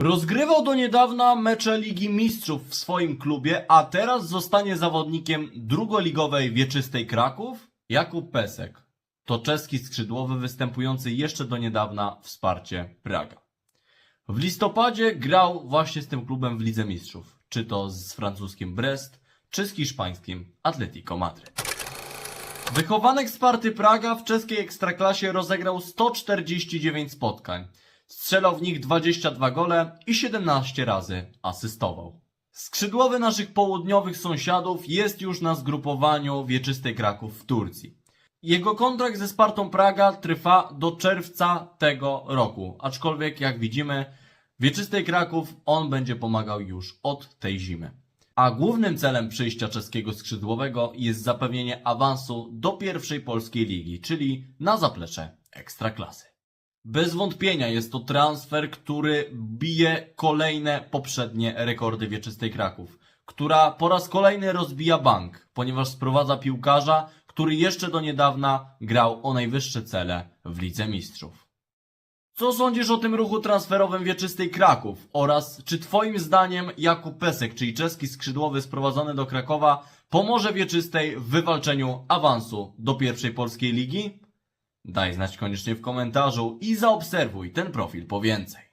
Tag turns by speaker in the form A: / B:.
A: Rozgrywał do niedawna mecze Ligi Mistrzów w swoim klubie, a teraz zostanie zawodnikiem drugoligowej Wieczystej Kraków? Jakub Pesek. To czeski skrzydłowy występujący jeszcze do niedawna w Sparcie Praga. W listopadzie grał właśnie z tym klubem w Lidze Mistrzów. Czy to z francuskim Brest, czy z hiszpańskim Atletico Madryt. Wychowanek Sparty Praga w czeskiej ekstraklasie rozegrał 149 spotkań. Strzelał w nich 22 gole i 17 razy asystował. Skrzydłowy naszych południowych sąsiadów jest już na zgrupowaniu Wieczystej Kraków w Turcji. Jego kontrakt ze Spartą Praga trwa do czerwca tego roku, aczkolwiek jak widzimy, Wieczystej Kraków on będzie pomagał już od tej zimy. A głównym celem przyjścia czeskiego skrzydłowego jest zapewnienie awansu do pierwszej polskiej ligi, czyli na zaplecze ekstraklasy. Bez wątpienia jest to transfer, który bije kolejne poprzednie rekordy Wieczystej Kraków, która po raz kolejny rozbija bank, ponieważ sprowadza piłkarza, który jeszcze do niedawna grał o najwyższe cele w Lidze Mistrzów. Co sądzisz o tym ruchu transferowym Wieczystej Kraków? Oraz czy twoim zdaniem Jakub Pesek, czyli czeski skrzydłowy sprowadzony do Krakowa, pomoże Wieczystej w wywalczeniu awansu do pierwszej polskiej ligi? Daj znać koniecznie w komentarzu i zaobserwuj ten profil po więcej.